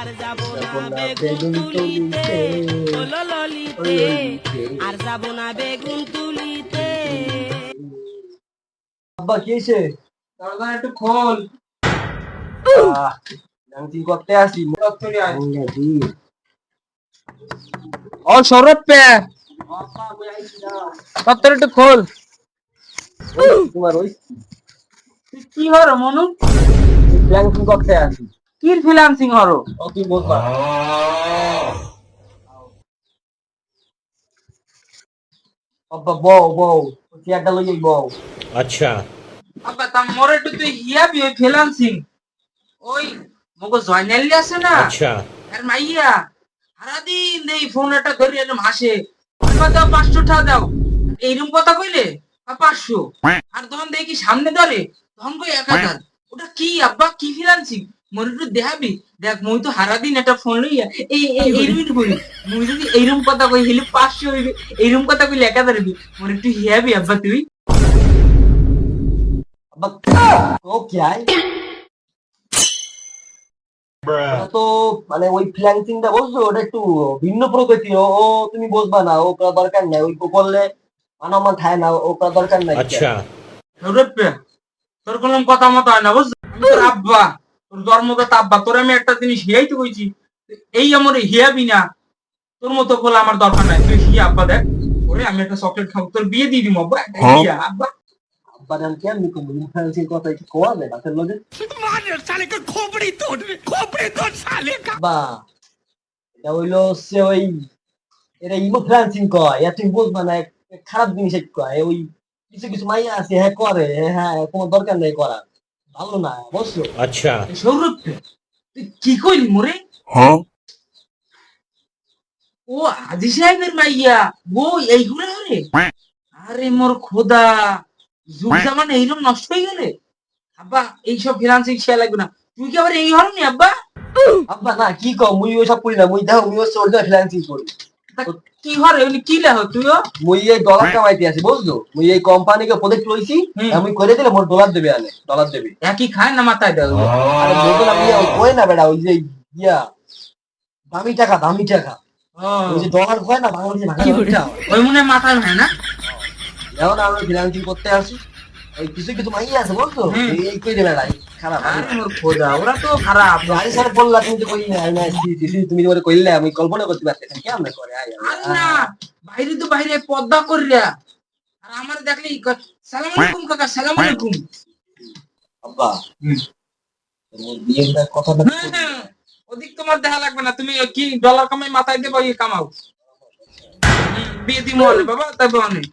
আর যাব না বেগুন তুলিতে। ওলো ললিতে আর যাব না বেগুন তুলিতে। আব্বা কি হয়েছে? দরজা একটু খোল। কি করতে আসি। ও সৌরভ পে। চত্বরে একটু খোল। তোমার ওই কি হরো মনু? ব্যাংকিং করতে আসি। কি ফ্রিল্যান্সিং হরো আব্বা বউ বউ লই বউ আচ্ছা। আব্বা তা তুই বি ওই মগো আছে না? আচ্ছা। আর মাইয়া সারাদিন ধরে এরম হাসে। দাও পাঁচশো টাকা দাও। এইরকম কথা কইলে? পাঁচশো। আর তখন দেখি সামনে ধরে? তখন কই এক হাজার। ওটা কি আব্বা কি ফিলান্সিং মনিটু দেখাবি? দেখ তো হারাদিন একটা ফোন লইয়া এই যদি এইরকম কথা কই হইবে। এইরকম কথা কই লেখা ধরবি। হিয়াবি আব্বা তুই। তো মানে ওই ফ্রিল্যান্সিংটা বলছো ওটা একটু ভিন্ন প্রকৃতি। ও তুমি বসবা না ও দরকার নাই। ওই করলে মানামা থায় না ও দরকার নাই। আচ্ছা। তোর কোনো কথা মতো হয় না বুঝছ আব্বা। তোর জন্মদাতা আব্বা তোর আমি একটা জিনিস হিয়াই তো কইছি এই আমার হিয়াবি না তোর মতো বলে আমার দরকার নাই তুই হিয়া আব্বা দেখ ওরে আমি একটা চকলেট খাব তোর বিয়ে দিয়ে দিব আব্বা একটা হিয়া। আব্বা। কি আমি কথা কোয়া লগে? বা এটা হইল সে ওই ইমো ফ্ল্যাঙ্কিং কয় এটা তুমি বুঝবা না এক- এক খারাপ জিনিস কয় ওই কিছু কিছু মাইয়া আছে হ্যাঁ করে হ্যাঁ কোনো দরকার নেই করার। ভালো না অবশ্য আচ্ছা। সৌরভ কি? কইলি মোরে? হ্যাঁ। ও হাজি সাহেবের মাইয়া ও এইগুলো রে আরে মোর খোদা যুগ হ্যাঁ। জামানা এইরকম নষ্ট হয়ে গেলে? আব্বা এইসব ফিনান্সিং শেয়ার লাগবে না। তুই কি আবার এই হল নি আব্বা আব্বা না কি কম মুই ওসব করি না। মুই দেখো মুই ওর চলতে ফিনান্সিং করি। কি হরে এগুলি কি লেহ তুইও? মুই এই ডলার কামাইতে আছি বুঝছ মুই এই কোম্পানিকে প্রজেক্ট লইছি আমি করে দিলে মোর ডলার দেবে আনে ডলার দেবে। একই খায় না মাথায় দেয় আরে আপনি ওই কয় না বেটা ওই যে ইয়া দামি টাকা দামি টাকা। ওই যে ডলার কয় না বাংলাদেশে ভাষা ওই মনে হয় মাথায় হয় না? এখন আমরা ফ্রিল্যান্সিং করতে আসি। কিছু কিছু মাইয়া আছে হুম। এই- কই নাই খারাপ খোদা ওরা তো খারাপ। গাড়ি বললা তুমি তো কই নাই না তুমি কইলে আমি কল্পনা করতে না। কেমন করে? আয় না বাইরে তো বাইরে পদ্মা করিয়া। আর আমার দেখলি সালাম আলাইকুম কাকা সালাম আলাইকুম। আব্বা। বিয়েটা হ্যাঁ, হ্যাঁ, ওদিক তোমার দেখা লাগবে না। তুমি কি ডলার কামাই মাথায় দেবো কামাও। বিয়ে দিমো বাবা তবে অনেক।